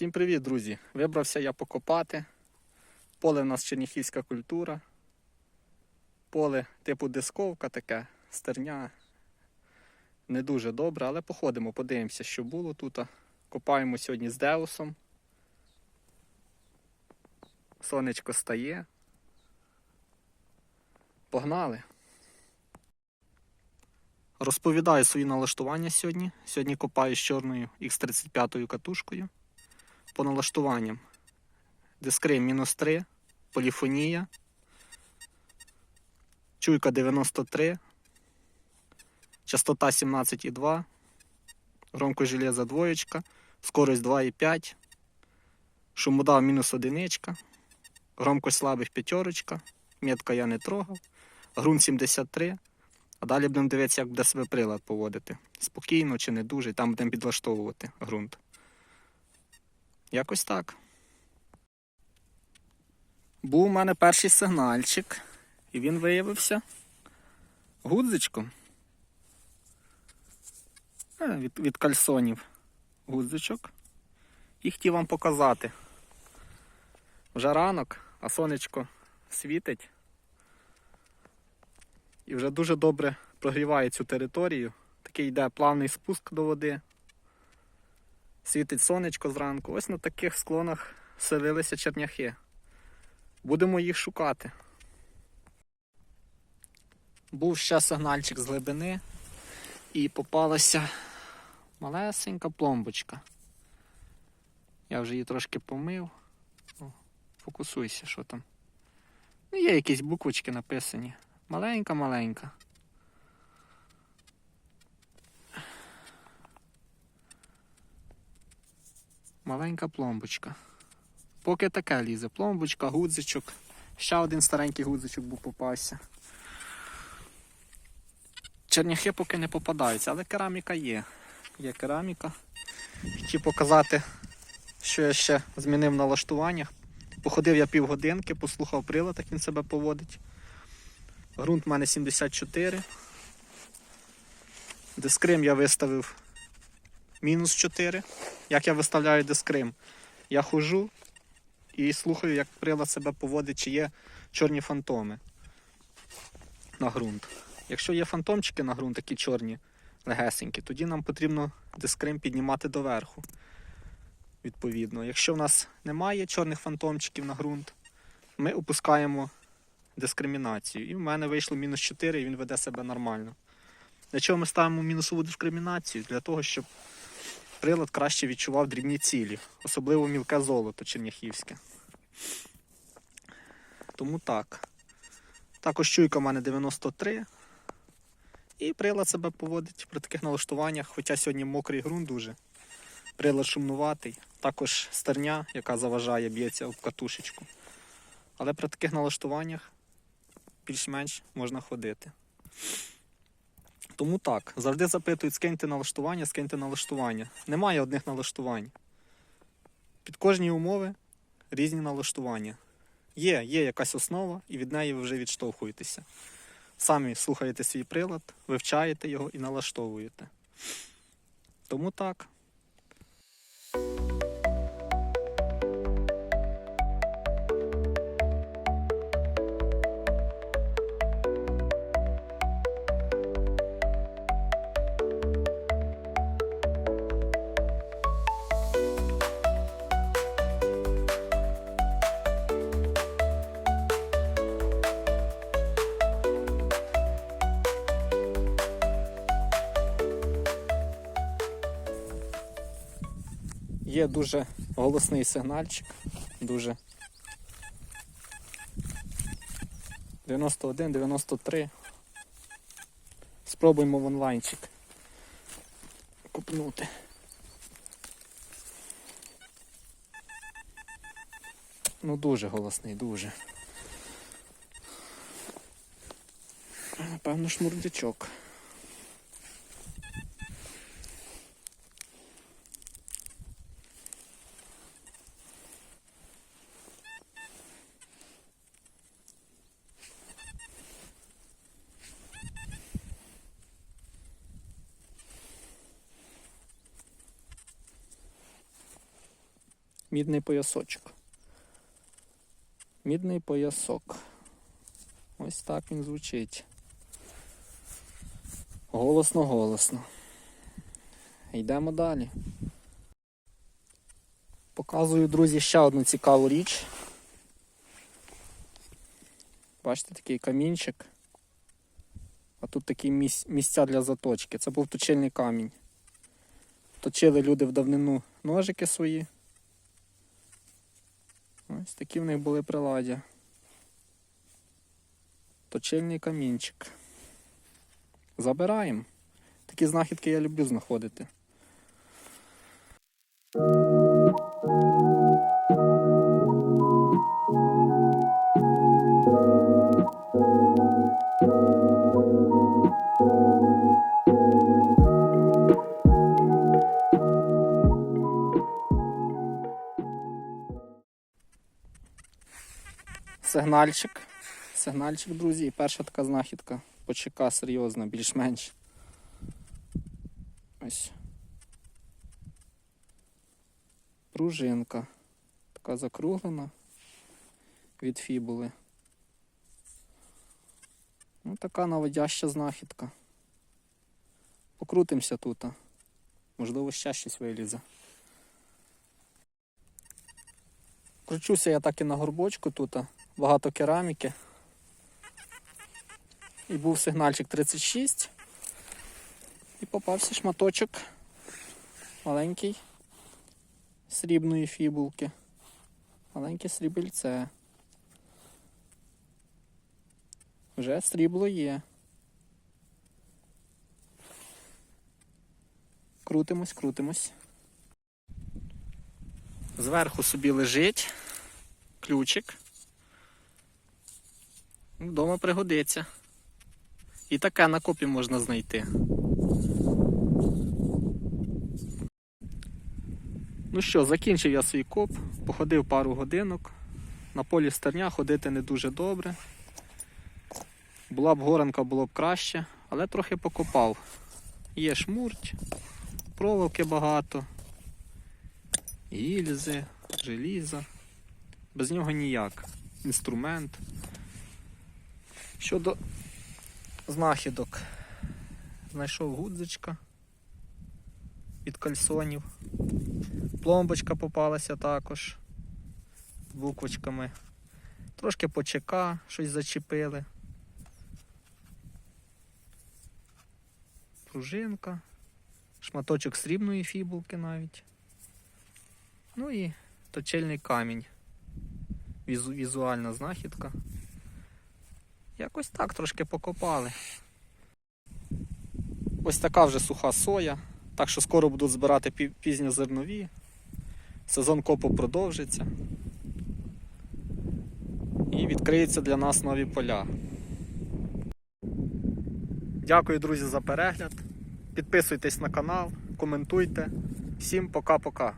Всім привіт, друзі! Вибрався я покопати. Поле в нас черніхівська культура. Поле типу дисковка таке, стерня. Не дуже добре, але походимо, подивимося, що було тут. Копаємо сьогодні з Деусом. Сонечко стає. Погнали! Розповідаю свої налаштування сьогодні. Сьогодні копаю з чорною X35 катушкою по налаштуванням. Дискрим мінус 3, поліфонія, чуйка 93, частота 17,2, громкость железа двоєчка, скорость 2,5, шумодав мінус одиничка, громкость слабих п'ятерочка, метка я не трогав, ґрунт 73. А далі будемо дивитися, як буде себе прилад поводити. Спокійно чи не дуже, і там будемо підлаштовувати ґрунт. Якось так. Був у мене перший сигнальчик, і він виявився гудзичком. Е, Від, від кальсонів гудзичок. І хотів вам показати. Вже ранок, а сонечко світить. І вже дуже добре прогріває цю територію. Такий йде плавний спуск до води. Світить сонечко зранку. Ось на таких склонах селилися черняхи. Будемо їх шукати. Був ще сигнальчик з глибини і попалася малесенька пломбочка. Я вже її трошки помив. О, фокусуйся, що там. Ну, є якісь буквочки написані. Маленька-маленька. Маленька пломбочка. Поки таке лізе. Пломбочка, гудзичок. Ще один старенький гудзичок був попався. Черняхи поки не попадаються, але кераміка є. Є кераміка. Хотів показати, що я ще змінив в налаштуваннях. Походив я півгодинки, послухав прилад, як він себе поводить. Грунт в мене 74. Дискрим я виставив мінус 4. Як я виставляю дискрим? Я хожу і слухаю, як прилад себе поводить, чи є чорні фантоми на ґрунт. Якщо є фантомчики на ґрунт, такі чорні, легесенькі, тоді нам потрібно дискрим піднімати доверху. Відповідно. Якщо в нас немає чорних фантомчиків на ґрунт, ми опускаємо дискримінацію. І в мене вийшло мінус 4 і він веде себе нормально. Для чого ми ставимо мінусову дискримінацію? Для того, щоб прилад краще відчував дрібні цілі, особливо мілке золото черняхівське. Тому так. Також чуйка в мене 93. І прилад себе поводить при таких налаштуваннях, хоча сьогодні мокрий ґрунт дуже. Прилад шумнуватий. Також стерня, яка заважає, б'ється об катушечку. Але при таких налаштуваннях більш-менш можна ходити. Тому так, завжди запитують, скиньте налаштування, скиньте налаштування. Немає одних налаштувань. Під кожні умови різні налаштування. Є, є якась основа, і від неї ви вже відштовхуєтеся. Самі слухаєте свій прилад, вивчаєте його і налаштовуєте. Тому так. Є дуже голосний сигнальчик, дуже 91, 93. Спробуємо в онлайнчик купнути. Ну дуже голосний, дуже. Напевно, шмурдячок. Мідний поясочок. Мідний поясок. Ось так він звучить. Голосно, голосно. Йдемо далі. Показую, друзі, ще одну цікаву річ. Бачите, такий камінчик. А тут такі місця для заточки. Це був точильний камінь. Точили люди в давнину ножики свої. Ось такі в них були приладдя. Точильний камінчик. Забираємо. Такі знахідки я люблю знаходити. Сигнальчик. Сигнальчик, друзі, і перша така знахідка. Почека серйозна, більш-менш. Ось. Пружинка. Така закруглена від фібули. Ну, така наводяща знахідка. Покрутимося тут. Можливо, ще щось вилізе. Кручуся я так і на горбочку тут. Багато кераміки. І був сигнальчик 36. І попався шматочок маленький срібної фібулки. Маленьке срібельце. Вже срібло є. Крутимось, крутимось. Зверху собі лежить ключик. Вдома пригодиться. І таке на копі можна знайти. Ну що, закінчив я свій коп, походив пару годинок. На полі стерня ходити не дуже добре. Була б горанка, було б краще, але трохи покопав. Є шмурть, проволоки багато, гільзи, желіза. Без нього ніяк. Інструмент. Щодо знахідок, знайшов гудзичка від кальсонів. Пломбочка попалася також буквочками. Трошки почека, щось зачепили. Пружинка, шматочок срібної фібулки навіть. Ну і точильний камінь. Візу- візуальна знахідка. Якось так трошки покопали. Ось така вже суха соя. Так що скоро будуть збирати пі- пізньозернові. Сезон копу продовжиться. І відкриються для нас нові поля. Дякую, друзі, за перегляд. Підписуйтесь на канал, коментуйте. Всім пока-пока.